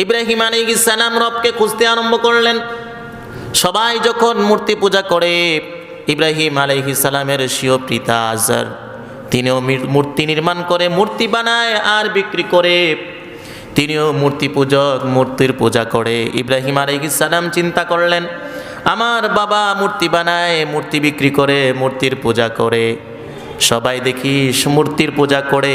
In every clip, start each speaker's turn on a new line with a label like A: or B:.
A: ইব্রাহিম আলী ইসালাম রবকে খুঁজতে আরম্ভ করলেন। সবাই যখন মূর্তি পূজা করে, ইব্রাহিম সালামের স্বীয় পিতা আজার তিনিও মূর্তি নির্মাণ করে, মূর্তি বানায় আর বিক্রি করে, তিনিও মূর্তি পূজক, মূর্তির পূজা করে। ইব্রাহিম সালাম চিন্তা করলেন, আমার বাবা মূর্তি বানায়, মূর্তি বিক্রি করে, মূর্তির পূজা করে। সবাই দেখি মূর্তির পূজা করে।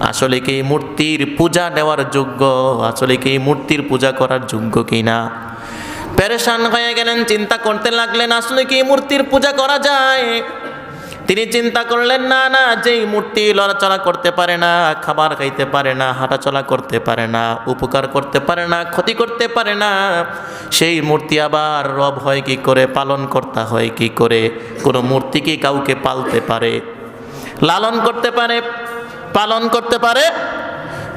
A: আসলে কি মূর্তির পূজা নেওয়ার যোগ্য? আসলে কি মূর্তির পূজা করার যোগ্য কিনা? প্যারেশান হয়ে গেলেন, চিন্তা করতে লাগলেন, আসলে কি মূর্তির পূজা করা যায়? তিনি চিন্তা করলেন, না না, যেই মূর্তি লড়াচড়া করতে পারে না, খাবার খাইতে পারে না, হাঁটাচলা করতে পারে না, উপকার করতে পারে না, ক্ষতি করতে পারে না, সেই মূর্তি আবার রব হয় কি করে পালন করতে হয় কি করে? কোনো মূর্তি কি কাউকে পালতে পারে? লালন করতে পারে? পালন করতে পারে,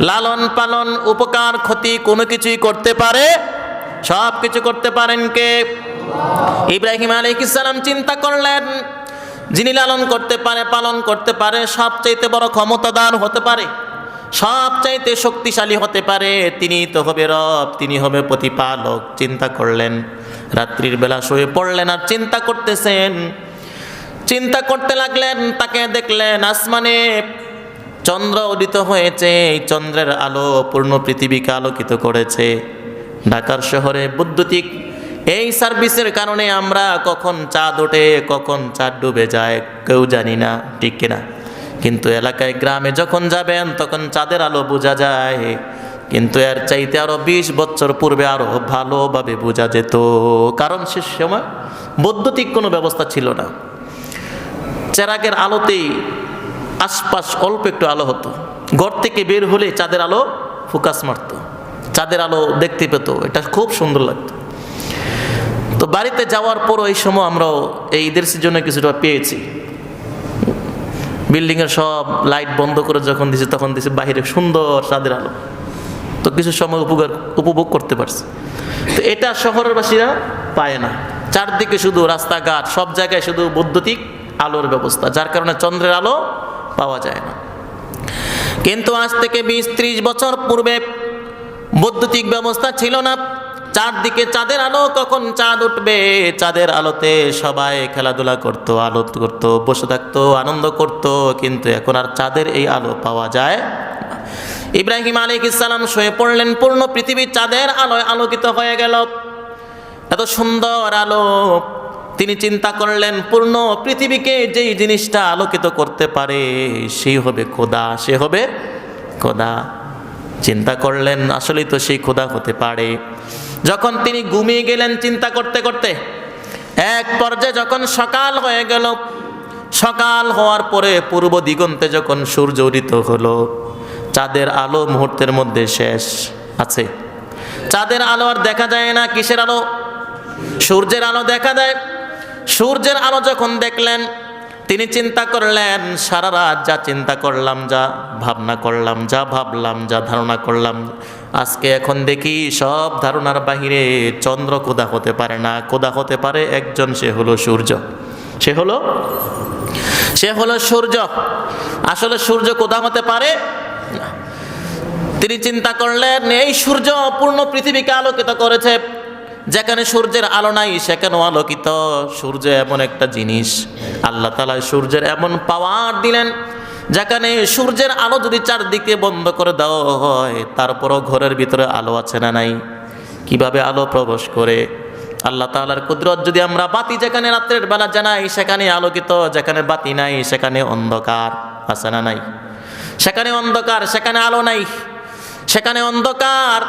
A: লালন পালন, উপকার, ক্ষতি কোনো কিছুই করতে পারে, সব কিছু করতে পারেন কে? ইব্রাহিম আলী আলাইহিসসালাম চিন্তা করলেন, যিনি লালন করতে পারে, পালন করতে পারে, সবচাইতে বড় ক্ষমতাদার হতে পারে, সবচাইতে শক্তিশালী হতে পারে, তিনি তো হবে রব, তিনি হবে প্রতিপালক। চিন্তা করলেন, রাত্রির বেলা শুয়ে পড়লেন আর চিন্তা করতেছেন। চিন্তা করতে লাগলেন, তাকে দেখলেন আসমানে চন্দ্র উদিত হয়েছে, এই চন্দ্রের আলো পূর্ণ পৃথিবীকে আলোকিত করেছে। ঢাকার শহরে বৈদ্যুতিক এই সার্ভিসের কারণে আমরা কখন চাঁদ ওঠে, কখন চাঁদ ডুবে যায়, কেউ জানি না, ঠিক কিনা। কিন্তু এলাকায় গ্রামে যখন যাবেন, তখন চাঁদের আলো বোঝা যায়। কিন্তু এর চাইতে আরও বিশ বছর পূর্বে আরও ভালোভাবে বোঝা যেত। কারণ সে সময় বৈদ্যুতিক কোনো ব্যবস্থা ছিল না। চেরাগের আলোতেই আশপাশ অল্প একটু আলো হতো। ঘর থেকে বের হলে চাঁদের আলো ফোকাস মারতো। চাঁদের আলো দেখতে পেত, এটা খুব সুন্দর লাগতো। তো বাড়িতে যাওয়ার পর এই সময় আমরাও এই ঈদের সিজনে কিছুটা পেয়েছি। বিল্ডিংয়ের সব লাইট বন্ধ করে যখন দিছে, তখন দিছে বাইরে সুন্দর চাঁদের আলো। তো কিছু সময় উপকার, উপভোগ করতে পারছে। তো এটা শহরের বাসীরা পায় না। চারদিকে শুধু রাস্তাঘাট, সব জায়গায় শুধু বৈদ্যুতিক আলোর ব্যবস্থা, যার কারণে চন্দ্রের আলো পাওয়া যায় না। কিন্তু আজ থেকে বিশ, ত্রিশ বছর পূর্বে বৈদ্যুতিক ব্যবস্থা ছিল না। চারদিকে চাঁদের আলো, কখন চাঁদ উঠবে? চাঁদের আলোতে সবাই খেলাধুলা করতো আলো করতো, বসে থাকতো, আনন্দ করতো, কিন্তু এখন আর চাঁদের এই আলো পাওয়া যায়। ইব্রাহিম আলিক ইসলাম শুয়ে পড়লেন, পূর্ণ পৃথিবী চাঁদের আলোয় আলোকিত হয়ে গেল। এত সুন্দর আলো তিনি চিন্তা করলেন, পূর্ণ পৃথিবীকে যেই জিনিসটা আলোকিত করতে পারে সেই হবে খোদা, সে হবে খোদা। চিন্তা করলেন, আসলেই তো সেই খোদা হতে পারে। যখন তিনি ঘুমিয়ে গেলেন, চিন্তা করতে করতে, এক পর্যায়ে যখন সকাল হয়ে গেল, সকাল হওয়ার পরে পূর্ব দিগন্তে যখন সূর্য উদিত হলো, চাঁদের আলো মুহূর্তের মধ্যে শেষ আছে। চাঁদের আলো আর দেখা যায় না, কিসের আলো? সূর্যের আলো দেখা দেয়। সূর্যের আলো যখন দেখলেন, তিনি চিন্তা করলেন, সারা রাত যা চিন্তা করলাম, যা ভাবনা করলাম, যা ভাবলাম, যা ধারণা করলাম, আজকে এখন দেখি সব ধারণার বাহিরে চন্দ্র কোদা হতে পারে না, কোদা হতে পারে একজন, সে হলো সূর্য। সে হলো? সে হলো সূর্য। আসলে সূর্য কোদা হতে পারে? তিনি চিন্তা করলেন, এই সূর্য পূর্ণ পৃথিবীকে আলোকিত করেছে যেখানে সূর্যের আলো নাই, সেখানেও আলোকিত। সূর্য এমন একটা জিনিস। আল্লাহ তালা সূর্যের এমন পাওয়ার দিলেন, যেখানে সূর্যের আলো যদি চারদিকে বন্ধ করে দেওয়া হয়, তারপরও ঘরের ভিতরে আলো আছে না নাই? কীভাবে আলো প্রবেশ করে? আল্লাহ তাআলার কুদরত যদি আমরা বাতি যেখানে রাত্রের বেলা জানাই, সেখানে আলোকিত, যেখানে বাতি নাই, সেখানে অন্ধকার আছে না নাই? সেখানে অন্ধকার, সেখানে আলো নাই। সেখানে অন্ধকার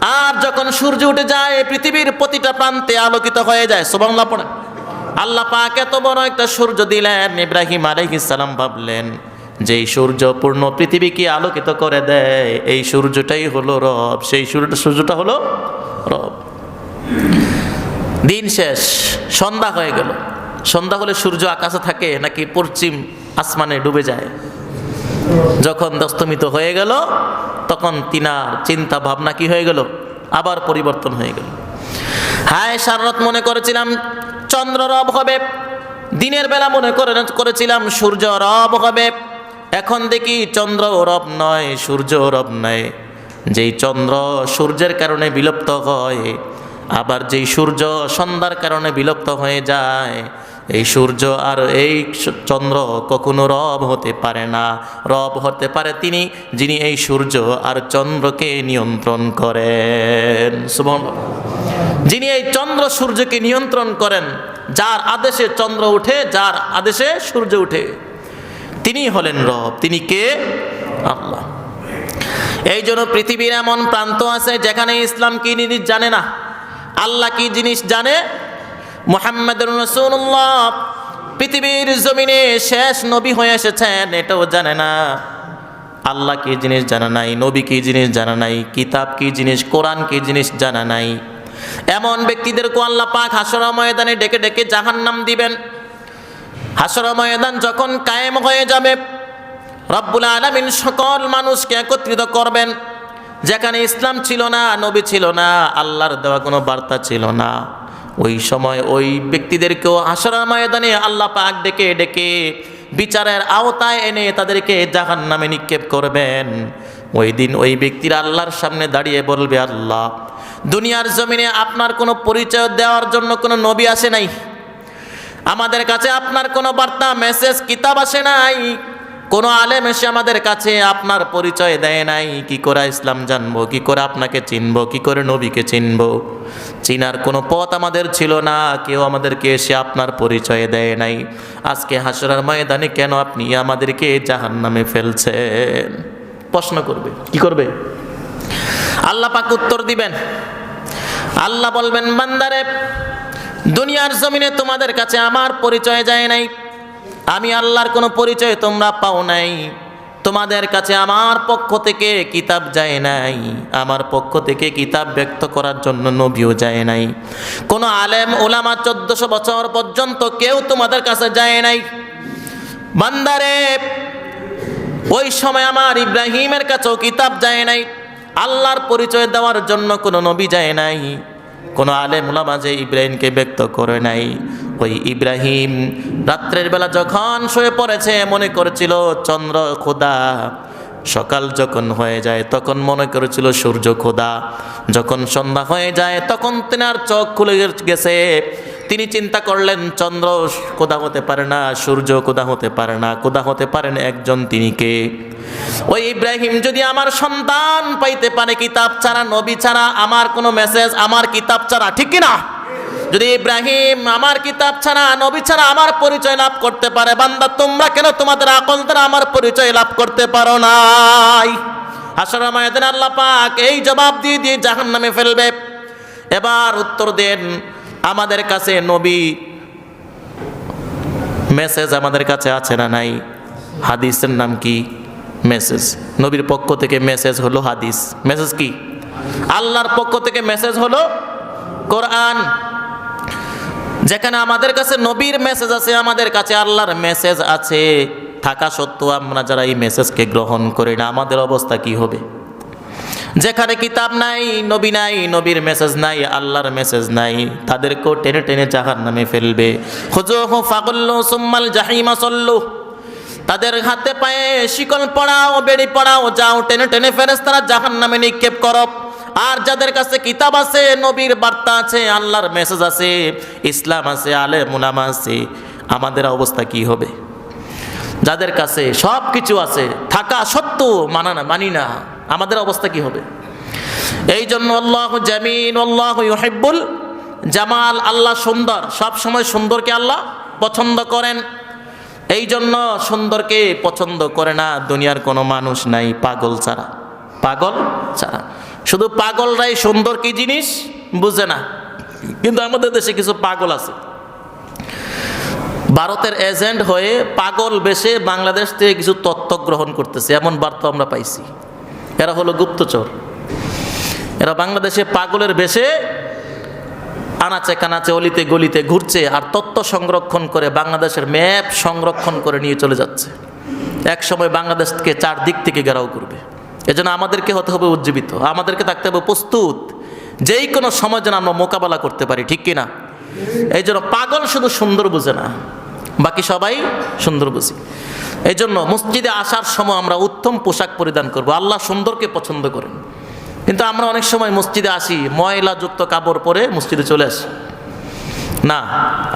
A: আর যখন সূর্য উঠে যায়, পৃথিবীর প্রতিটা প্রান্তে আলোকিত হয়ে যায়। সুবহানাল্লাহ পড়ে আল্লাহ পাক এত বড় একটা সূর্য দিলেন, ইব্রাহিম সালাম ভাবলেন যে সূর্য পূর্ণ পৃথিবীকে আলোকিত করে দেয়, এই সূর্যটাই হলো রব। সেই সূর্য সূর্যটা হলো রব। দিন শেষ, সন্ধ্যা হয়ে গেল। সন্ধ্যা হলে সূর্য আকাশে থাকে, নাকি পশ্চিম আসমানে ডুবে যায়? যখন দস্তমিত হয়ে গেল, তখন তিনার চিন্তা ভাবনা কি হয়ে গেল? আবার পরিবর্তন হয়ে গেল। হায় সাররত মনে করেছিলাম চন্দ্র রব হবে, দিনের বেলা মনে করে, করেছিলাম সূর্য রব হবে। এখন দেখি চন্দ্র রব নয়, সূর্য রব নয়। যেই চন্দ্র সূর্যের কারণে বিলুপ্ত হয়, আবার যেই সূর্য সন্ধ্যার কারণে বিলুপ্ত হয়ে যায় এই সূর্য আর এই চন্দ্র কখনো রব হতে পারে না। রব হতে পারে তিনি, যিনি এই সূর্য আর চন্দ্রকে নিয়ন্ত্রণ করেন। যিনি এই চন্দ্র সূর্যকে নিয়ন্ত্রণ করেন, যার আদেশে চন্দ্র উঠে, যার আদেশে সূর্য উঠে, তিনি হলেন রব। তিনি কে? আল্লাহ। এই জন্য পৃথিবীর এমন প্রান্ত আছে যেখানে ইসলাম কি জিনিস জানে না? আল্লাহ কি জিনিস জানে? মোহাম্মদ রসুল্লাহ পৃথিবীর জমিনে শেষ নবী হয়ে এসেছেন, এটাও জানে না। আল্লাহ কি জিনিস জানা নাই, নবী কি জিনিস জানা নাই, কিতাব কি জিনিস, কোরআন কি জিনিস জানা নাই। এমন ব্যক্তিদেরকে আল্লাহ পাক হাসরা ময়দানে ডেকে ডেকে জাহান নাম দিবেন। হাসরা ময়দান যখন কায়েম হয়ে যাবে, রব্বুল আলমিন সকল মানুষকে একত্রিত করবেন। যেখানে ইসলাম ছিল না, নবী ছিল না, আল্লাহর দেওয়া কোনো বার্তা ছিল না। ওই সময় ওই ব্যক্তিদেরকেও হাসরা ময়দানে আল্লাহ পাক ডেকে ডেকে বিচারের আওতায় এনে তাদেরকে জাহান নামে নিক্ষেপ করবেন। ওই দিন ওই ব্যক্তিরা আল্লাহর সামনে দাঁড়িয়ে বলবে, আল্লাহ, দুনিয়ার জমিনে আপনার কোনো পরিচয় দেওয়ার জন্য কোনো নবী আসে নাই। আমাদের কাছে আপনার কোনো বার্তা, মেসেজ, কিতাব আসে নাই। কোনো আলেম এসে আমাদের কাছে আপনার পরিচয় দেয় নাই। কি করে ইসলাম জানব? কি করে আপনাকে চিনবো? কি করে নবীকে চিনবো? চিনার কোনো পথ আমাদের ছিল না, কেউ আমাদেরকে এসে আপনার পরিচয় দেয় নাই। আজকে হাসরার ময়দানে কেন আপনি আমাদেরকে জাহান নামে ফেলছেন? প্রশ্ন করবে। কি করবে? আল্লাহ পাক উত্তর দিবেন। আল্লাহ বলবেন, বান্দারে, দুনিয়ার জমিনে তোমাদের কাছে আমার পরিচয় যায় নাই। আমি আল্লাহর কোনো পরিচয় তোমরা পাও নাই। তোমাদের কাছে আমার পক্ষ থেকে কিতাব যায় নাই। আমার পক্ষ থেকে কিতাব ব্যক্ত করার জন্য নবীও যায় নাই। কোনো আলেম ওলামা চোদ্দশো বছর পর্যন্ত কেউ তোমাদের কাছে যায় নাই। বান্দারে, ওই সময় আমার ইব্রাহিমের কাছেও কিতাব যায় নাই। আল্লাহর পরিচয় দেওয়ার জন্য কোনো নবী যায় নাই। কোনো আলে মোলা যে ইব্রাহিমকে ব্যক্ত করে নাই। ওই ইব্রাহিম রাত্রের বেলা যখন শুয়ে পড়েছে, মনে করেছিল চন্দ্র খোদা। সকাল যখন হয়ে যায়, তখন মনে করেছিল সূর্য খোদা। যখন সন্ধ্যা হয়ে যায়, তখন তেনার চোখ খুলে গেছে। তিনি চিন্তা করলেন, চন্দ্র কোদা হতে পারে না, সূর্য কোদা হতে পারে না, কোদা হতে পারেন একজন তিনি কে? ওই ইব্রাহিম, যদি আমার সন্তান পাইতে পারে, কিতাব ছাড়া, নবী ছাড়া, আমার কোনো মেসেজ আমার কিতাব ছাড়া, ঠিক কিনা যদি ইব্রাহিম, আমার কিতাব ছাড়া, নবী ছাড়া, আমার পরিচয় লাভ করতে পারে, বান্দা, তোমরা কেন তোমাদের আকল দ্বারা আমার পরিচয় লাভ করতে পারো নাই? হাসর মায়াদিন আল্লাহ পাক এই জবাব দিয়ে দিয়ে জাহান নামে ফেলবে। এবার উত্তর দেন আমাদের কাছে নবী মেসেজ আমাদের কাছে আছে না নাই? হাদিসের নাম কি? মেসেজ নবীর পক্ষ থেকে মেসেজ হলো হাদিস। মেসেজ কি? আল্লাহর পক্ষ থেকে মেসেজ হলো কোরআন। যেখানে আমাদের কাছে নবীর মেসেজ আছে, আমাদের কাছে আল্লাহর মেসেজ আছে। থাকা সত্ত্বেও আমরা যারা এই মেসেজকে গ্রহণ করি না, আমাদের অবস্থা কি হবে? যেখানে কিতাব নাই, নবী নাই, নবীর মেসেজ নাই, আল্লাহর মেসেজ নাই, তাদেরকেও টেনে টেনে জাহার নামে ফেলবে জাহিমা সল্লু। তাদের হাতে পায়ে শিকল পড়াও, বেড়ি পড়াও, যাও, টেনে টেনে ফেরেস তারা জাহান নামে নিক্ষেপ করো। আর যাদের কাছে কিতাব আছে, নবীর বার্তা আছে, আল্লাহর মেসেজ আছে, ইসলাম আছে আলে মুনামা আছে, আমাদের অবস্থা কি হবে? যাদের কাছে সব কিছু আছে, থাকা সত্ত্বেও মানা না, মানি না। আমাদের অবস্থা কি হবে? এই জন্য আল্লাহ জামিন, আল্লাহ ইউহিব্বুল জামাল, আল্লাহ সুন্দর। সব সময় সুন্দরকে আল্লাহ পছন্দ করেন। এই জন্য সুন্দরকে পছন্দ করে না দুনিয়ার কোনো মানুষ নাই, পাগল ছাড়া। পাগল ছাড়া। শুধু পাগলরাই সুন্দর কি জিনিস? বুঝে না। কিন্তু আমাদের দেশে কিছু পাগল আছে। ভারতের এজেন্ট হয়ে পাগল বেশে বাংলাদেশ থেকে কিছু তথ্য গ্রহণ করতেছে, এমন বার্তা আমরা পাইছি। এরা হলো গুপ্তচর। এরা বাংলাদেশে পাগলের বেশে আনাচে কানাচে, অলিতে গলিতে ঘুরছে আর তথ্য সংরক্ষণ করে বাংলাদেশের ম্যাপ সংরক্ষণ করে নিয়ে চলে যাচ্ছে। এক সময় বাংলাদেশকে চারদিক থেকে ঘেরাও করবে। এজন্য আমাদেরকে হতে হবে উজ্জীবিত। আমাদেরকে থাকতে হবে প্রস্তুত। যেই কোনো সময় যেন আমরা মোকাবেলা করতে পারি, ঠিক কিনা? এই জন্য পাগল শুধু সুন্দর বুঝে না, বাকি সবাই সুন্দর বুঝি। এই জন্য মসজিদে আসার সময় আমরা উত্তম পোশাক পরিধান করব। আল্লাহ সুন্দরকে পছন্দ করেন। কিন্তু আমরা অনেক সময় মসজিদে আসি, ময়লাযুক্ত কাপড় পরে মসজিদে চলে আসি। না,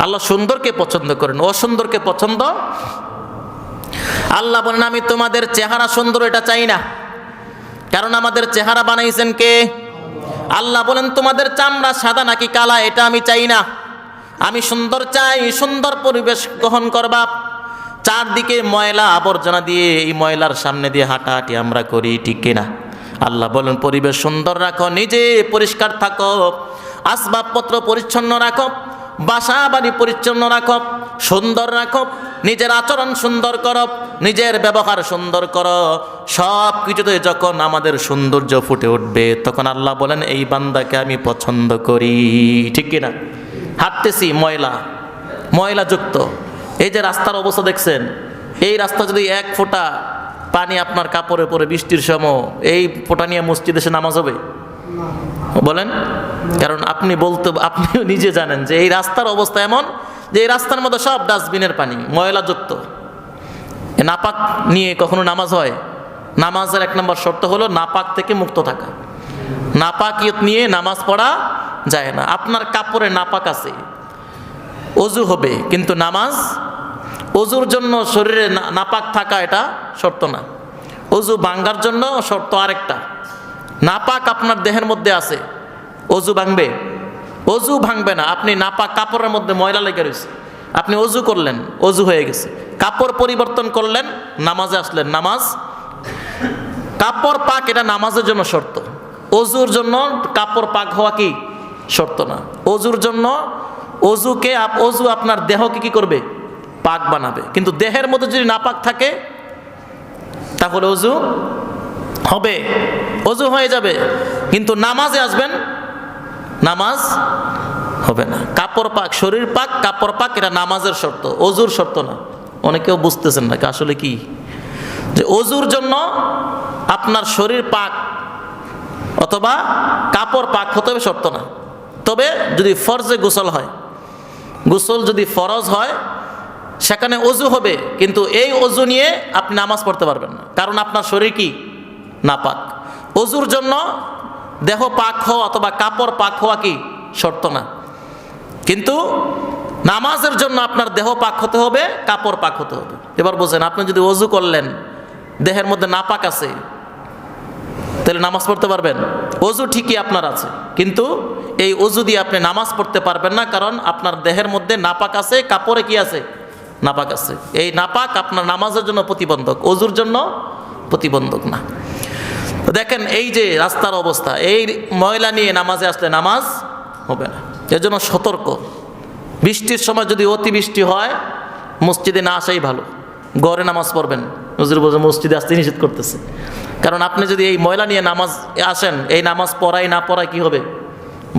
A: আল্লাহ সুন্দরকে পছন্দ করেন। অসুন্দরকে পছন্দ? আল্লাহ বলেন, আমি তোমাদের চেহারা সুন্দর, এটা চাই না। কারণ আমাদের চেহারা বানাইছেন কে? আল্লাহ বলেন, তোমাদের চামড়া সাদা নাকি কালা, এটা আমি চাই না। আমি সুন্দর চাই, সুন্দর পরিবেশ গ্রহণ করবা। চারদিকে ময়লা আবর্জনা দিয়ে এই ময়লার সামনে দিয়ে হাঁটাহাঁটি আমরা করি, ঠিক কিনা? আল্লাহ বলেন, পরিবেশ সুন্দর রাখো, নিজে পরিষ্কার থাকো, আসবাবপত্র পরিচ্ছন্ন রাখো, বাসা বাড়ি পরিচ্ছন্ন রাখো, সুন্দর রাখো, নিজের আচরণ সুন্দর করো, নিজের ব্যবহার সুন্দর করো সব কিছুতে যখন আমাদের সৌন্দর্য ফুটে উঠবে, তখন আল্লাহ বলেন, এই বান্দাকে আমি পছন্দ করি। ঠিক কিনা? হাঁটতেছি, ময়লা, ময়লাযুক্ত। এই যে রাস্তার অবস্থা দেখছেন, এই রাস্তা যদি এক ফোঁটা পানি আপনার কাপড়ে পরে বৃষ্টির সময় এই ফোঁটা নিয়ে মসজিদে এসে নামাজ হবে? বলেন। কারণ আপনি বলতে, আপনিও নিজে জানেন যে এই রাস্তার অবস্থা এমন যে এই রাস্তার মধ্যে সব ডাস্টবিনের পানি, ময়লাযুক্ত। নাপাক নিয়ে কখনো নামাজ হয়? নামাজের এক নম্বর শর্ত হলো নাপাক থেকে মুক্ত থাকা। নাপাকিয়ত নিয়ে নামাজ পড়া যায় না। আপনার কাপড়ে নাপাক আছে। অজু হবে, কিন্তু নামাজ, অজুর জন্য শরীরে নাপাক থাকা এটা শর্ত না। অজু ভাঙ্গার জন্য শর্ত আরেকটা। নাপাক আপনার দেহের মধ্যে আছে, অজু ভাঙবে। অজু ভাঙবে না, আপনি নাপাক কাপড়ের মধ্যে ময়লা লেগে রয়েছে। আপনি অজু করলেন, অজু হয়ে গেছে। কাপড় পরিবর্তন করলেন, নামাজে আসলেন। নামাজ, কাপড় পাক এটা নামাজের জন্য শর্ত। অজুর জন্য কাপড় পাক হওয়া কি শর্ত না। অজুর জন্য অজুকে অজু আপনার দেহকে কি করবে? পাক বানাবে। কিন্তু দেহের মধ্যে যদি নাপাক থাকে, তাহলে অজু হবে। অজু হয়ে যাবে। কিন্তু নামাজে আসবেন, নামাজ হবে না। কাপড় পাক, শরীর পাক, কাপড় পাক, এটা নামাজের শর্ত, অজুর শর্ত না। অনেকেও বুঝতেছেন না, আসলে কি? যে অজুর জন্য আপনার শরীর পাক, অথবা কাপড় পাক হতে হবে শর্ত না। তবে যদি ফরজে গোসল হয় গোসল যদি ফরজ হয়, সেখানে অজু হবে, কিন্তু এই অজু নিয়ে আপনি নামাজ পড়তে পারবেন না। কারণ আপনার শরীর কি? না পাক অজুর জন্য দেহ পাক হওয়া অথবা কাপড় পাক হওয়া কি? শর্ত না। কিন্তু নামাজের জন্য আপনার দেহ পাক হতে হবে, কাপড় পাক হতে হবে। এবার বোঝেন, আপনি যদি অজু করলেন, দেহের মধ্যে নাপাক আছে তাহলে নামাজ পড়তে পারবেন। অজু ঠিকই আপনার আছে। কিন্তু এই অজু দিয়ে আপনি নামাজ পড়তে পারবেন না, কারণ আপনার দেহের মধ্যে নাপাক আছে, কাপড়ে কি আছে? নাপাক আছে। এই নাপাক আপনার নামাজের জন্য প্রতিবন্ধক অজুর জন্য প্রতিবন্ধক না। দেখেন এই যে রাস্তার অবস্থা, এই ময়লা নিয়ে নামাজে আসলে নামাজ হবে না। এর জন্য সতর্ক। বৃষ্টির সময় যদি অতিবৃষ্টি হয়, মসজিদে না আসাই ভালো। গড়ে নামাজ পড়বেন। নজরুল মসজিদে আসতে নিষেধ করতেছে। কারণ আপনি যদি এই ময়লা নিয়ে নামাজ আসেন, এই নামাজ পড়াই না পড়াই কি হবে?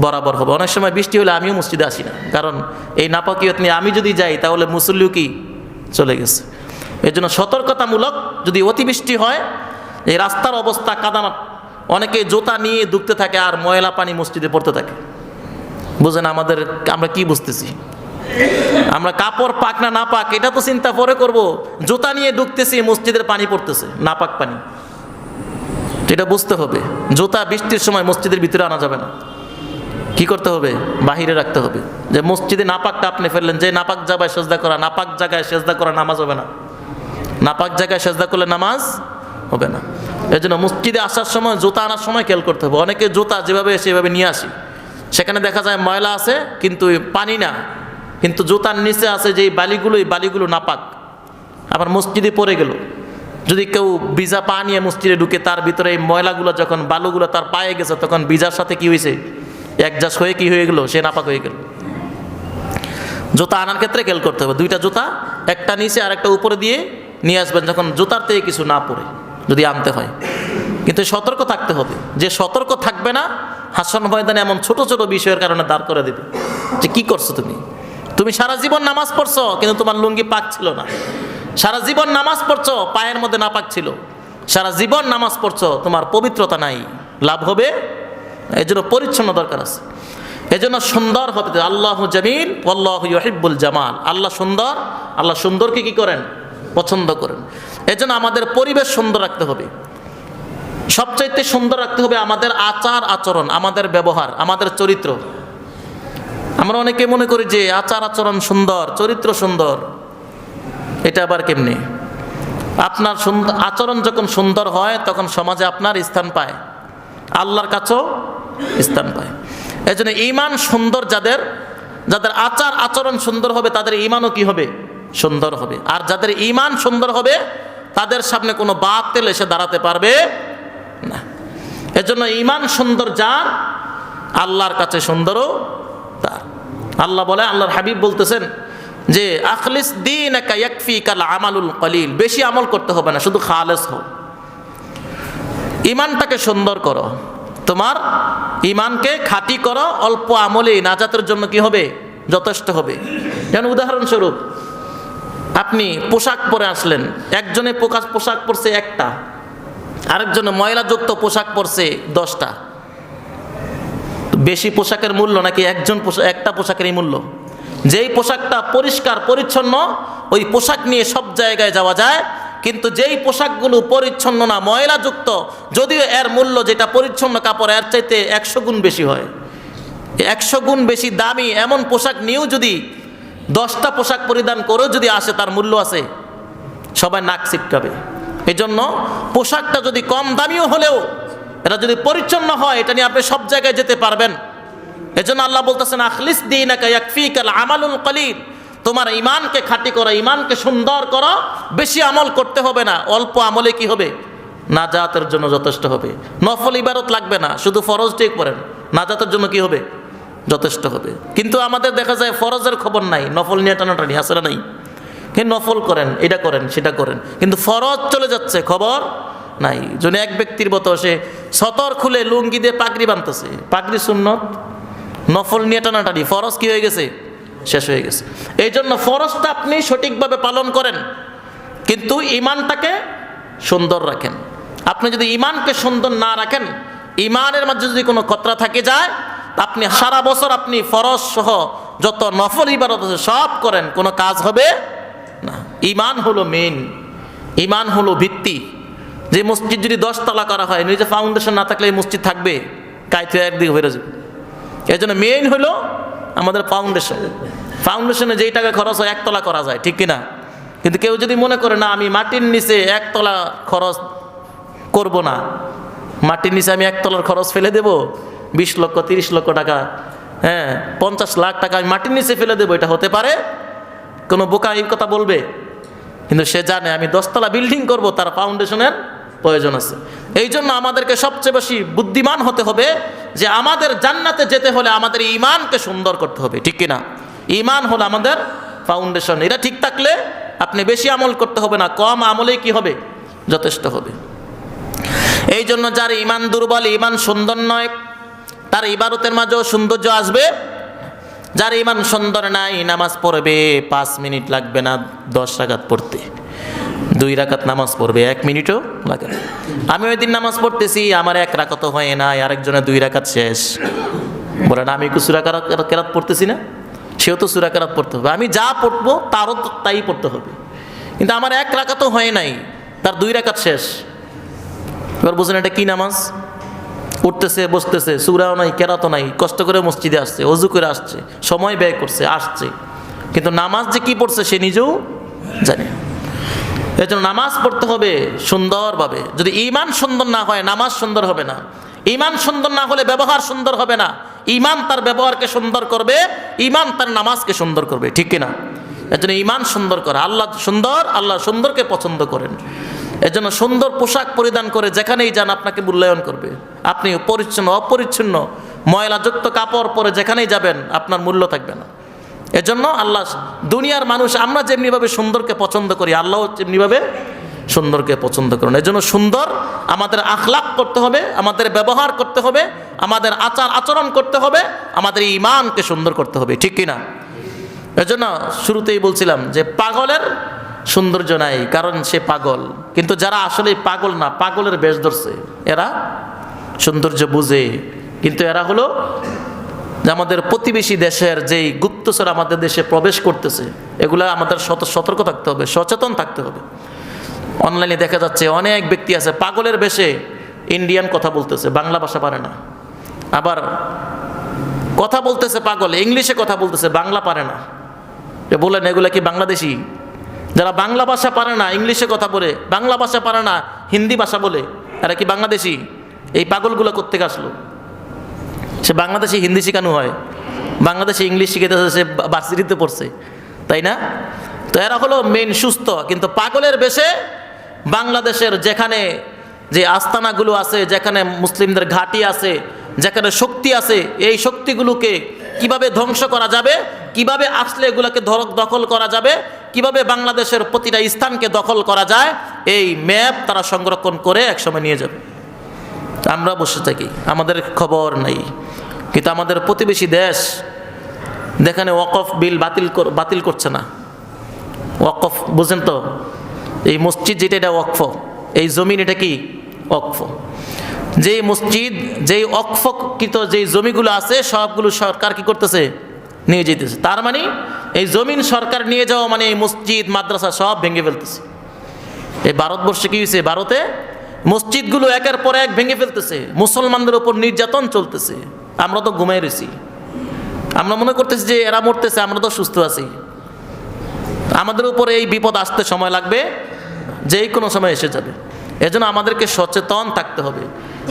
A: বরাবর হবে। অনেক সময় বৃষ্টি হলে আমিও মসজিদে আসি না। কারণ এই নাপাকিয়ত নিয়ে আমি যদি যাই, তাহলে মুসল্লিও কি চলে গেছে। এর জন্য সতর্কতামূলক যদি অতিবৃষ্টি হয়, এই রাস্তার অবস্থা কাদামাট অনেকে জুতা নিয়ে দুখতে থাকে আর ময়লা পানি মসজিদে পড়তে থাকে। বুঝেন আমাদের, আমরা কি বুঝতেছি? আমরা কাপড় পাক না না পাক, এটা তো চিন্তা পরে করব। জুতা নিয়ে ঢুকতেছি মসজিদের পানি পড়তেছে না পাক এটা বুঝতে হবে। জুতা বৃষ্টির সময় মসজিদের ভিতরে আনা যাবে না। কি করতে হবে? বাহিরে রাখতে হবে। যে মসজিদে নাপাকটা আপনি ফেললেন, যে নাপাক জায়গায় সেজদা করা, নাপাক জায়গায় সেজদা করা নামাজ হবে না। নাপাক জায়গায় সেজদা করলে নামাজ হবে না। এই জন্য মসজিদে আসার সময়, জুতা আনার সময় খেয়াল করতে হবে। অনেকে জুতা যেভাবে সেভাবে নিয়ে আসি। সেখানে দেখা যায় ময়লা আছে, কিন্তু পানি না। কিন্তু জুতার নিচে আছে যে এই বালিগুলো এই বালিগুলো নাপাক। আবার মসজিদে পড়ে গেল। যদি কেউ বিজা পা নিয়ে মসজিদে ঢুকে তার ভিতরে এই ময়লাগুলো যখন, বালুগুলো তার পায়ে গেছে, তখন বিজার সাথে কি হয়েছে? একজাস হয়ে কি হয়ে গেল? সে নাপাক হয়ে গেল। জুতা আনার ক্ষেত্রে খেয়াল করতে হবে। দুইটা জুতা, একটা নিচে আর একটা উপরে দিয়ে নিয়ে আসবেন যখন জুতার থেকে কিছু না পড়ে, যদি আনতে হয়। কিন্তু সতর্ক থাকতে হবে। যে সতর্ক থাকবে না, হাসন ময়দানে এমন ছোট ছোট বিষয়ের কারণে দাঁড় করে দেবে। যে কি করছ তুমি? তুমি সারা জীবন নামাজ পড়ছো, কিন্তু তোমার লুঙ্গি পাক ছিল না। সারা জীবন নামাজ পড়ছো, পায়ের মধ্যে না ছিল। সারা জীবন নামাজ পড়ছো, তোমার পবিত্রতা নাই। লাভ হবে? এই জন্য পরিচ্ছন্ন দরকার আছে। এজন্য সুন্দর হতে হবে। আল্লাহ জামিল আল্লাহ জামাল। আল্লাহ সুন্দর, আল্লাহ সুন্দরকে কি করেন? পছন্দ করেন। এজন্য আমাদের পরিবেশ সুন্দর রাখতে হবে। সবচাইতে সুন্দর রাখতে হবে আমাদের আচার আচরণ, আমাদের ব্যবহার, আমাদের চরিত্র। আমরা অনেকে মনে করি যে আচার আচরণ সুন্দর, চরিত্র সুন্দর। এটা আবার কেমনি? আপনার আচরণ যখন সুন্দর হয়, তখন সমাজে আপনার স্থান পায়। আল্লাহর কাছেও স্থান পায়। এই জন্য ইমান সুন্দর যাদের যাদের আচার, আচরণ সুন্দর হবে, তাদের ইমানও কি হবে? সুন্দর হবে। আর যাদের ইমান সুন্দর হবে, তাদের সামনে কোনো বাতিল এসে দাঁড়াতে পারবে না। এজন্য ইমান সুন্দর যার, আল্লাহর কাছে সুন্দরও তার। আল্লাহ বলে, আল্লাহর হাবিব বলতেছেন যে আখলিস দিন ইয়াকফি কাল আমালুল কলিল, বেশি আমল করতে হবে না, শুধু খালেস হোক ইমানটাকে সুন্দর করো। তোমার ইমানকে খাঁটি করো, অল্প আমলে নাজাতের জন্য কি হবে? যথেষ্ট হবে। যেমন উদাহরণস্বরূপ, আপনি পোশাক পরে আসলেন, একজনে পোকাশ পোশাক পরছে একটা, আরেকজনে ময়লাযুক্ত পোশাক পরছে দশটা। বেশি পোশাকের মূল্য নাকি একজন পোশাক একটা পোশাকেরই মূল্য? যেই পোশাকটা পরিষ্কার, পরিচ্ছন্ন, ওই পোশাক নিয়ে সব জায়গায় যাওয়া যায়। কিন্তু যেই পোশাকগুলো পরিচ্ছন্ন না, ময়লাযুক্ত, যদিও এর মূল্য যেটা পরিচ্ছন্ন কাপড়, এর চাইতে একশো গুণ বেশি হয়। একশো গুণ বেশি দামি এমন পোশাক নিয়েও যদি দশটা পোশাক পরিধান করেও যদি আসে, তার মূল্য আছে। সবাই নাক ছিটকাবে। এই জন্য পোশাকটা যদি কম দামিও হলেও, এটা যদি পরিচ্ছন্ন হয়, এটা নিয়ে আপনি সব জায়গায় যেতে পারবেন। এজন্য আল্লাহ বলতেছেন, আখলিস দিন আমালুল কলিল। তোমার ইমানকে খাঁটি করো ইমানকে সুন্দর করো, বেশি আমল করতে হবে না, অল্প আমলে কি হবে? নাজাতের জন্য যথেষ্ট হবে। নফল ইবারত লাগবে না, শুধু ফরজ ঠিক করেন নাজাতের জন্য কি হবে? যথেষ্ট হবে। কিন্তু আমাদের দেখা যায় ফরজের খবর নাই, নফল নিয়ে টানাটানি না নাই? কিন্তু নফল করেন, এটা করেন, সেটা করেন, কিন্তু ফরজ চলে যাচ্ছে, খবর নাই। জন্য এক ব্যক্তির মতো সে সতর খুলে লুঙ্গি দিয়ে পাগড়ি বানতেছে, পাগড়ি সুন্নত? নফল নিয়ে টানাটানি, ফরজ কি হয়ে গেছে? শেষ হয়ে গেছে। এই জন্য ফরজটা আপনি সঠিকভাবে পালন করেন, কিন্তু ইমানটাকে সুন্দর রাখেন। আপনি যদি ইমানকে সুন্দর না রাখেন ইমানের মাঝে যদি কোনো কতরা থাকে যায় আপনি সারা বছর আপনি ফরজ সহ যত নফল ইবারত আছে সব করেন, কোনো কাজ হবে না। ইমান হলো মেন ইমান হলো ভিত্তি। যে মসজিদ যদি দশতলা করা হয়, নিজে ফাউন্ডেশন না থাকলে এই মসজিদ থাকবে কাইতে একদিকে যাবে। এই জন্য মেইন হলো আমাদের ফাউন্ডেশন ফাউন্ডেশনে যেই টাকা খরচ হয়, একতলা করা যায়, ঠিক কিনা? কিন্তু কেউ যদি মনে করে, না, আমি মাটির নিচে একতলা খরচ করব না। মাটির নিচে আমি একতলার খরচ ফেলে দেব, বিশ লক্ষ, তিরিশ লক্ষ টাকা হ্যাঁ পঞ্চাশ লাখ টাকা আমি মাটির নিচে ফেলে দেবো। এটা হতে পারে? কোনো বোকা এই কথা বলবে? কিন্তু সে জানে, আমি দশতলা বিল্ডিং করব, তার ফাউন্ডেশনের প্রয়োজন আছে। এই জন্য আমাদেরকে সবচেয়ে বেশি বুদ্ধিমান হতে হবে যে আমাদের জান্নাতে যেতে হলে আমাদের ইমানকে সুন্দর করতে হবে, ঠিক কিনা? ইমান হলো আমাদের ফাউন্ডেশন এটা ঠিক থাকলে আপনি বেশি আমল করতে হবে না, কম আমলেই কি হবে? যথেষ্ট হবে। এই জন্য যার ইমান দুর্বল ইমান সুন্দর নয়, তার ইবারতের মাঝেও সৌন্দর্য আসবে। যার ইমান সুন্দর নাই, নামাজ পড়বে, পাঁচ মিনিট লাগবে না দশ রাকাত পড়তে। দুই রাকাত নামাজ পড়বে, এক মিনিটও লাগে না। আমি ওই দিন নামাজ পড়তেছি, আমার এক রাকাত হয় না আরেকজনের দুই রাকাত শেষ। বলেন, আমি কি সুরাকার কেরাত পড়তেছি না? সেও তো সুরাকারাত পড়তে হবে। আমি যা পড়ব, তারও তাই পড়তে হবে। কিন্তু আমার এক রাকাতও হয় নাই, তার দুই রাকাত শেষ। এবার বুঝলেন এটা কি নামাজ? উঠতেছে, বসতেছে, সুরাও নাই, কেরাতও নাই, কষ্ট করে মসজিদে আসছে, অজু করে আসছে, সময় ব্যয় করছে, আসছে। কিন্তু নামাজ যে কি পড়ছে, সে নিজেও জানে এই জন্য নামাজ পড়তে হবে সুন্দরভাবে। যদি ইমান সুন্দর না হয়, নামাজ সুন্দর হবে না। ইমান সুন্দর না হলে ব্যবহার সুন্দর হবে না। ইমান তার ব্যবহারকে সুন্দর করবে ইমান তার নামাজকে সুন্দর করবে, ঠিক কিনা? এর জন্য ইমান সুন্দর করে। আল্লাহ সুন্দর, আল্লাহ সুন্দরকে পছন্দ করেন। এর জন্য সুন্দর পোশাক পরিধান করে যেখানেই যান আপনাকে মূল্যায়ন করবে। আপনি পরিচ্ছন্ন অপরিচ্ছন্ন ময়লাযুক্ত কাপড় পরে যেখানেই যাবেন, আপনার মূল্য থাকবে না। এজন্য আল্লাহ দুনিয়ার মানুষ আমরা যেমনিভাবে সুন্দরকে পছন্দ করি, আল্লাহ যেমনিভাবে সুন্দরকে পছন্দ করুন। এজন্য সুন্দর আমাদের আখলাক করতে হবে, আমাদের ব্যবহার করতে হবে, আমাদের আচার আচরণ করতে হবে, আমাদের ইমানকে সুন্দর করতে হবে, ঠিক কিনা? এজন্য শুরুতেই বলছিলাম যে পাগলের সৌন্দর্য নাই, কারণ সে পাগল। কিন্তু যারা আসলে পাগল না, পাগলের বেশ ধরছে। এরা সৌন্দর্য বুঝে, কিন্তু এরা হলো যে আমাদের প্রতিবেশী দেশের যেই গুপ্তচর আমাদের দেশে প্রবেশ করতেছে, এগুলা আমাদের সত সতর্ক থাকতে হবে, সচেতন থাকতে হবে। অনলাইনে দেখা যাচ্ছে অনেক ব্যক্তি আছে, পাগলের বেশে ইন্ডিয়ান কথা বলতেছে, বাংলা ভাষা পারে না। আবার কথা বলতেছে পাগল, ইংলিশে কথা বলতেছে, বাংলা পারে না। এ বলেন এগুলা কি বাংলাদেশি? যারা বাংলা ভাষা পারে না, ইংলিশে কথা বলে, বাংলা ভাষা পারে না, হিন্দি ভাষা বলে, এরা কি বাংলাদেশি? এই পাগলগুলো কোথেকে আসলো? সে বাংলাদেশে হিন্দি শেখানো হয়, বাংলাদেশে ইংলিশ শিখেতেছে সে বাসিরিতে পড়ছে, তাই না? তো এরা হলো মেন সুস্থ, কিন্তু পাগলের বেশে বাংলাদেশের যেখানে যে আস্তানাগুলো আছে, যেখানে মুসলিমদের ঘাঁটি আছে, যেখানে শক্তি আছে, এই শক্তিগুলোকে কীভাবে ধ্বংস করা যাবে, কীভাবে আসলে এগুলোকে দখল করা যাবে, কীভাবে বাংলাদেশের প্রতিটা স্থানকে দখল করা যায়, এই ম্যাপ তারা সংরক্ষণ করে একসময় নিয়ে যাবে। আমরা বসে থাকি, আমাদের খবর নেই। কিন্তু আমাদের প্রতিবেশী দেশ, যেখানে ওয়াকফ বিল বাতিল বাতিল করছে না। ওয়াকফ বুঝেন তো? এই মসজিদ যেটা, এটা ওয়াকফ। এই জমিন এটা কি? ওয়াকফ। যেই মসজিদ, যেই অকফকৃত যেই জমিগুলো আছে, সবগুলো সরকার কি করতেছে? নিয়ে যেতেছে তার মানে এই জমিন সরকার নিয়ে যাওয়া মানে এই মসজিদ, মাদ্রাসা সব ভেঙে ফেলতেছে। এই ভারতবর্ষে কি হয়েছে ভারতে মসজিদগুলো একের পর এক ভেঙে ফেলতেছে, মুসলমানদের উপর নির্যাতন চলতেছে। আমরা তো ঘুমাই রয়েছি। আমরা মনে করতেছি যে এরা মরতেছে, আমরা তো সুস্থ আছি। আমাদের উপরে এই বিপদ আসতে সময় লাগবে, যেই কোনো সময় এসে যাবে। এজন্য আমাদেরকে সচেতন থাকতে হবে।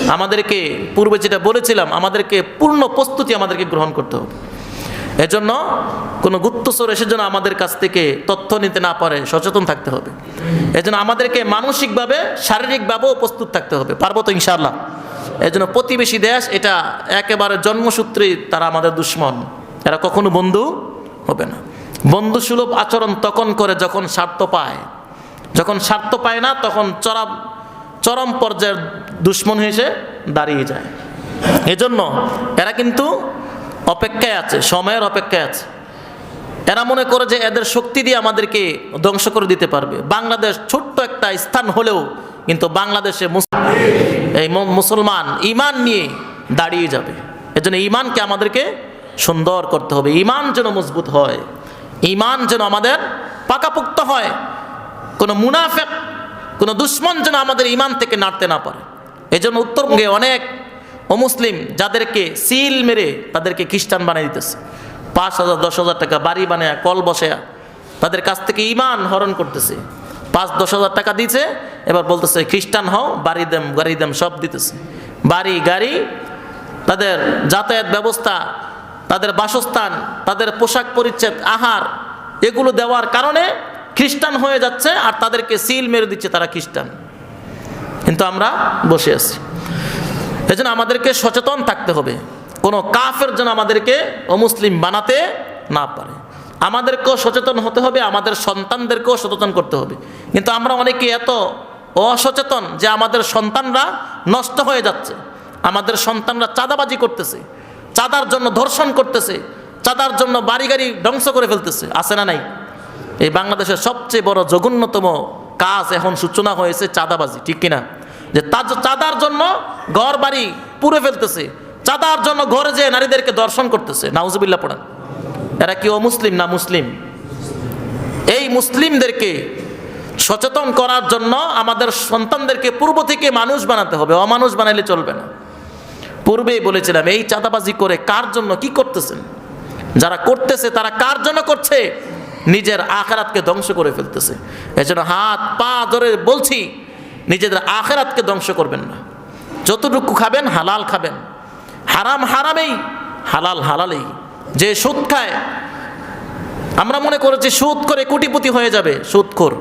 A: আমাদেরকে, পূর্বে যেটা বলেছিলাম, আমাদেরকে পূর্ণ প্রস্তুতি আমাদেরকে গ্রহণ করতে হবে। এজন্য কোনো গুপ্তচর এসে যেন আমাদের কাছ থেকে তথ্য নিতে না পারে, সচেতন থাকতে হবে। এজন্য আমাদেরকে মানসিকভাবে, শারীরিকভাবেও প্রস্তুত থাকতে হবে। পারব তো ইনশাআল্লাহ? এজন্য প্রতিবেশী দেশ, এটা একেবারে জন্মসূত্রে তারা আমাদের দুশ্মন। এরা কখনো বন্ধু হবে না। বন্ধু সুলভ আচরণ তখন করে যখন স্বার্থ পায়। যখন স্বার্থ পায় না, তখন চরম চরম পর্যায়ের দুশ্মন এসে দাঁড়িয়ে যায়। এজন্য এরা কিন্তু অপেক্ষায় আছে, সময়ের অপেক্ষায় আছে। এরা মনে করে যে এদের শক্তি দিয়ে আমাদেরকে ধ্বংস করে দিতে পারবে। বাংলাদেশ ছোট্ট একটা স্থান হলেও কিন্তু বাংলাদেশে এই মুসলমান ইমান নিয়ে দাঁড়িয়ে যাবে। এজন্য ইমানকে আমাদেরকে সুন্দর করতে হবে। ইমান যেন মজবুত হয় ইমান যেন আমাদের পাকাপুক্ত হয়। কোনো মুনাফেক, কোনো দুশ্মন যেন আমাদের ইমান থেকে নাড়তে না পারে। এজন্য উত্তরবঙ্গে অনেক অমুসলিম যাদেরকে সিল মেরে তাদেরকে খ্রিস্টান বানিয়ে দিতেছে। পাঁচ হাজার, দশ হাজার টাকা বাড়ি বানায়, কল বসে তাদের কাছ থেকে ইমান হরণ করতেছে। পাঁচ, দশ হাজার টাকা দিছে, এবার বলতেছে, খ্রিস্টান হও, বাড়ি দেম, গাড়ি দেম, সব দিতেছে। বাড়ি, গাড়ি, তাদের যাতায়াত ব্যবস্থা, তাদের বাসস্থান, তাদের পোশাক পরিচ্ছেদ, আহার, এগুলো দেওয়ার কারণে খ্রিস্টান হয়ে যাচ্ছে আর তাদেরকে সিল মেরে দিচ্ছে তারা খ্রিস্টান। কিন্তু আমরা বসে আছি। এজন্য আমাদেরকে সচেতন থাকতে হবে। কোনো কাফের যেন আমাদেরকে অমুসলিম বানাতে না পারে। আমাদেরকেও সচেতন হতে হবে, আমাদের সন্তানদেরকেও সচেতন করতে হবে। কিন্তু আমরা অনেকে এত অসচেতন যে আমাদের সন্তানরা নষ্ট হয়ে যাচ্ছে। আমাদের সন্তানরা চাঁদাবাজি করতেছে, চাঁদার জন্য ধর্ষণ করতেছে, চাঁদার জন্য বাড়ি গাড়ি ধ্বংস করে ফেলতেছে। আছে না নাই? এই বাংলাদেশের সবচেয়ে বড় জঘন্যতম কাজ এখন সূচনা হয়েছে চাঁদাবাজি, ঠিক কিনা? যে চাঁদার জন্য ঘর বাড়ি পুড়ে ফেলতেছে। চাঁদার জন্য ঘরে যেয়ে নারীদেরকে দর্শন করতেছে। নাউজুবিল্লা পড়ান। এরা কি অমুসলিম না মুসলিম? এই মুসলিমদেরকে সচেতন করার জন্য আমাদের সন্তানদেরকে পূর্ব থেকে মানুষ বানাতে হবে। অমানুষ বানাইলে চলবে না। পূর্বেই বলেছিলাম, এই চাঁদাবাজি করে কার জন্য কি করতেছেন? যারা করতেছে, তারা কার জন্য করছে? নিজের আখেরাতকে ধ্বংস করে ফেলতেছে। এজন্য হাত, পা ধরে বলছি নিজেদের আখেরাতকে ধ্বংস করবেন না। যতটুকু খাবেন হালাল খাবেন। হারাম হারামেই, হালাল হালালেই। যে সুদ খায়, আমরা মনে করেছি সুদ করে কোটিপতি হয়ে যাবে সুদখোর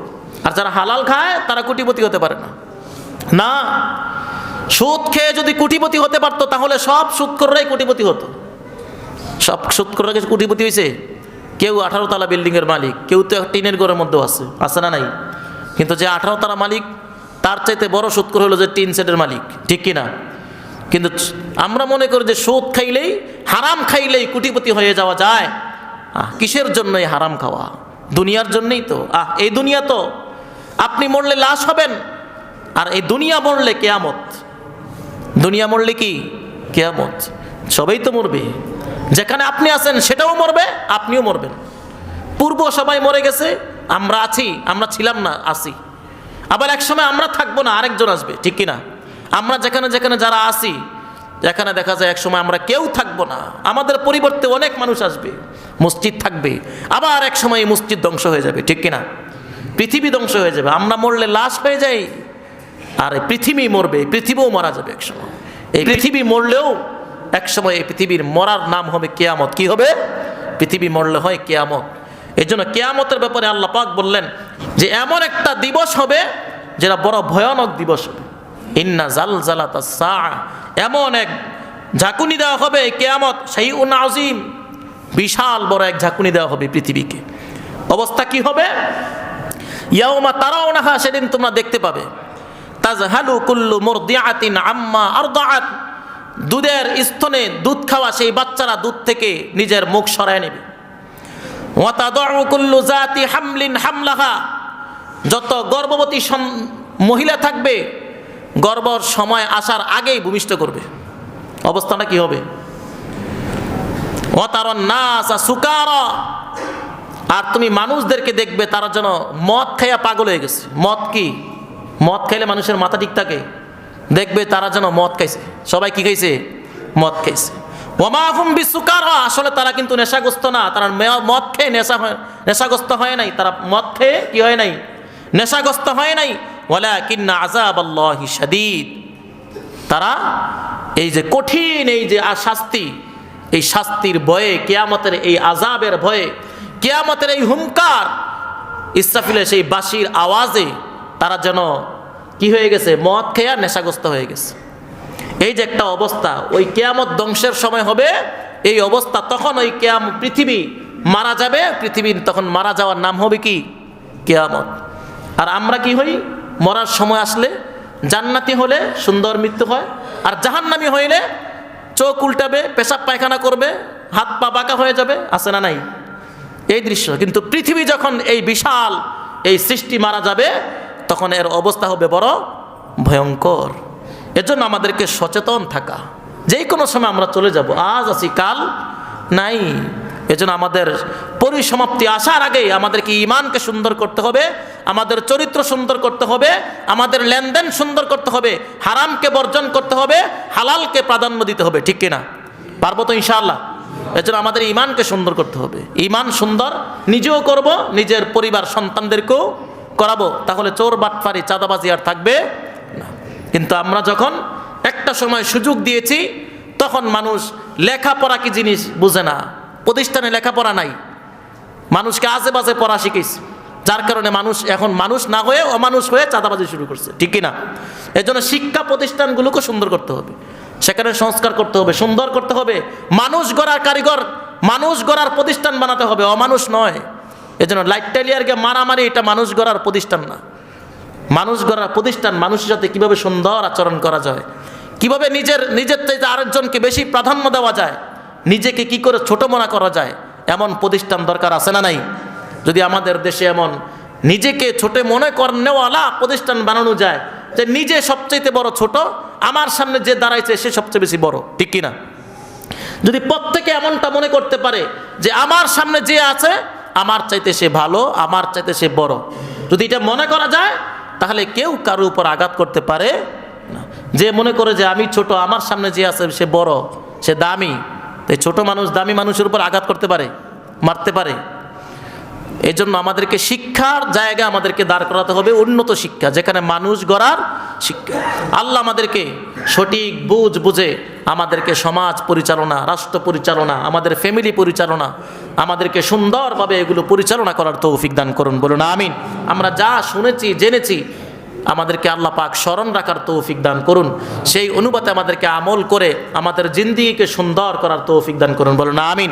A: আর যারা হালাল খায়, তারা কোটিপতি হতে পারে না। না, সুদ খেয়ে যদি কোটিপতি হতে পারতো, তাহলে সব সুদখোররাই কোটিপতি হতো। সব সুদখোররা কোটিপতি হয়েছে কেউ আঠারো তালা বিল্ডিংয়ের মালিক, কেউ তো টিনের ঘরের মধ্যেও আছে। আছে না নাই? কিন্তু যে আঠারো তালা মালিক তার চাইতে বড় সুদখোর হলো যে টিন সেটের মালিক ঠিক কি না কিন্তু আমরা মনে করি যে সুদ খাইলেই হারাম খাইলেই কোটিপতি হয়ে যাওয়া যায়। আহ, কিসের জন্য এই হারাম খাওয়া? দুনিয়ার জন্যই তো। আহ এই দুনিয়া তো আপনি মরলে লাশ হবেন আর এই দুনিয়া মরলে কেয়ামত। দুনিয়া মরলে কি? কেয়ামত। সবাই তো মরবে। যেখানে আপনি আছেন সেটাও মরবে আপনিও মরবেন। পূর্ব সবাই মরে গেছে আমরা আছি আমরা ছিলাম না আছি। আবার এক সময় আমরা থাকব না আরেকজন আসবে ঠিক কিনা? আমরা যেখানে যেখানে যারা আসি যেখানে দেখা যায় একসময় আমরা কেউ থাকব না আমাদের পরিবর্তে অনেক মানুষ আসবে মসজিদ থাকবে আবার এক সময় এই মসজিদ ধ্বংস হয়ে যাবে ঠিক কিনা? পৃথিবী ধ্বংস হয়ে যাবে আমরা মরলে লাশ হয়ে যাই আর পৃথিবী মরবে এই পৃথিবীও মারা যাবে একসময় এই পৃথিবী মরলেও একসময় এই পৃথিবীর মরার নাম হবে কেয়ামত কি হবে? পৃথিবী মরলে হয় কেয়ামত। এই জন্য কেয়ামতের ব্যাপারে আল্লাহ পাক বললেন যে এমন একটা দিবস হবে যেটা বড় ভয়ানক দিবস হবে। ইন্না জাল জালাতা এমন এক ঝাঁকুনি দেওয়া হবে কেয়ামত সেই আজিম বিশাল বড় এক ঝাঁকুনি দেওয়া হবে পৃথিবীকে। অবস্থা কি হবে? ইয়াউমা তারাও নাহা সেদিন তোমরা দেখতে পাবে। তাজহালু কুল্লু মুরদিআতিন আম্মা আরদাআত। দুধের স্তনে দুধ খাওয়া সেই বাচ্চারা দুধ থেকে নিজের মুখ সরায় নেবে ওয়া তাদউ কুল্লু জাতি হামলিন হামলাহা। যত গর্ভবতী মহিলা থাকবে গর্ভর সময় আসার আগেই ভূমিষ্ঠ করবে। অবস্থাটা কি হবে? সুকারা। আর তুমি মানুষদেরকে দেখবে, তারা যেন মদ খাইয়া পাগল হয়ে গেছে। মদ কি? মদ খাইলে মানুষের মাথা ঠিক থাকে। দেখবে তারা যেন মদ খাইছে। সবাই কি খাইছে? মদ খাইছে। ওমাহুম বিসুকার। আসলে তারা কিন্তু নেশাগ্রস্ত না, তারা মদ খেয়ে নেশা হয় নেশাগ্রস্ত হয় নাই, তারা মদ খেয়ে কি হয় নাই? নেশাগ্রস্ত হয় নাই। ওলা কিন্না আজাব আল্লাহি শাদীদ। তারা এই যে কঠিন এই যে শাস্তি, এই শাস্তির ভয়ে, কেয়ামতের এই আজাবের ভয়ে, কেয়ামতের এই হুঙ্কার ইসরাফিলের সেই বাঁশির আওয়াজে তারা যেন কি হয়ে গেছে? মদ খেয়া নেশাগ্রস্ত হয়ে গেছে। এই যে একটা অবস্থা, ওই কেয়ামত ধ্বংসের সময় হবে, এই অবস্থা তখন ওই কেয়াম পৃথিবী মারা যাবে, পৃথিবীর তখন মারা যাওয়ার নাম হবে কি? কেয়ামত। আর আমরা কি হই? মরার সময় আসলে জান্নাতি হলে সুন্দর মৃত্যু হয়, আর জাহান্নামি হইলে চোখ উল্টাবে, পেশাব পায়খানা করবে, হাত পা বাঁকা হয়ে যাবে, আছে না নাই? এই দৃশ্য। কিন্তু পৃথিবী যখন এই বিশাল এই সৃষ্টি মারা যাবে, তখন এর অবস্থা হবে বড় ভয়ঙ্কর। এজন্য আমাদেরকে সচেতন থাকা। যেই কোনো সময় আমরা চলে যাব। আজ আছি, কাল নাই। এজন্য আমাদের পরিসমাপ্তি আসার আগেই আমাদেরকে ইমানকে সুন্দর করতে হবে, আমাদের চরিত্র সুন্দর করতে হবে, আমাদের লেনদেন সুন্দর করতে হবে, হারামকে বর্জন করতে হবে, হালালকে প্রাধান্য দিতে হবে, ঠিক কিনা? পারব তো ইনশাআল্লাহ? এজন্য আমাদের ইমানকে সুন্দর করতে হবে। ইমান সুন্দর, নিজেও করব, নিজের পরিবার সন্তানদেরকেও করাবো। তাহলে চোর বাটফারি চাঁদাবাজি আর থাকবে কিন্তু আমরা যখন একটা সময় সুযোগ দিয়েছি, তখন মানুষ লেখাপড়া কি জিনিস বুঝে না। প্রতিষ্ঠানে লেখাপড়া নাই। মানুষকে আজে বাজে পড়া শিখেছে যার কারণে মানুষ এখন মানুষ না হয়ে অমানুষ হয়ে চাঁদাবাজি শুরু করছে। ঠিক কি না এই জন্য শিক্ষা প্রতিষ্ঠানগুলোকে সুন্দর করতে হবে। সেখানে সংস্কার করতে হবে, সুন্দর করতে হবে। মানুষ গড়ার কারিগর, মানুষ গড়ার প্রতিষ্ঠান বানাতে হবে। অমানুষ নয়। এই জন্য লাইটালিয়ারকে মারামারি, এটা মানুষ গড়ার প্রতিষ্ঠান না। মানুষ গড়ার প্রতিষ্ঠান, মানুষের সাথে কীভাবে সুন্দর আচরণ করা যায়? কীভাবে নিজের নিজের চাইতে আরেকজনকে বেশি প্রাধান্য দেওয়া যায়? নিজেকে কি করে ছোট মনে করা যায়? এমন প্রতিষ্ঠান দরকার আছে না নাই? যদি আমাদের দেশে এমন নিজেকে ছোট মনে কর নেওয়ালা প্রতিষ্ঠান বানানো যায়, যে নিজে সবচেয়ে বড় ছোট, আমার সামনে যে দাঁড়াইছে সে সবচেয়ে বেশি বড়, ঠিক কিনা? যদি প্রত্যেকে এমনটা মনে করতে পারে যে আমার সামনে যে আছে, আমার চাইতে সে ভালো, আমার চাইতে সে বড়, যদি এটা মনে করা যায় তাহলে কেউ কারোর উপর আঘাত করতে পারে না। যে মনে করে যে আমি ছোট, আমার সামনে যে আছে, সে বড়, সে দামি তাই ছোট মানুষ দামি মানুষের উপর আঘাত করতে পারে, মারতে পারে। এই জন্য আমাদেরকে শিক্ষার জায়গা আমাদেরকে দাঁড় করাতে হবে, উন্নত শিক্ষা, যেখানে মানুষ গড়ার শিক্ষা। আল্লাহ আমাদেরকে সঠিক বুঝ বুঝে আমাদেরকে সমাজ পরিচালনা, রাষ্ট্র পরিচালনা, আমাদের ফ্যামিলি পরিচালনা আমাদেরকে সুন্দরভাবে এগুলো পরিচালনা করার তৌফিক দান করুন, বলুন আমিন। আমরা যা শুনেছি, জেনেছি, আমাদেরকে আল্লাহ পাক স্মরণ রাখার তৌফিক দান করুন। সেই অনুপাতে আমাদেরকে আমল করে আমাদের জিন্দিগিকে সুন্দর করার তৌফিক দান করুন, বলুন আমিন।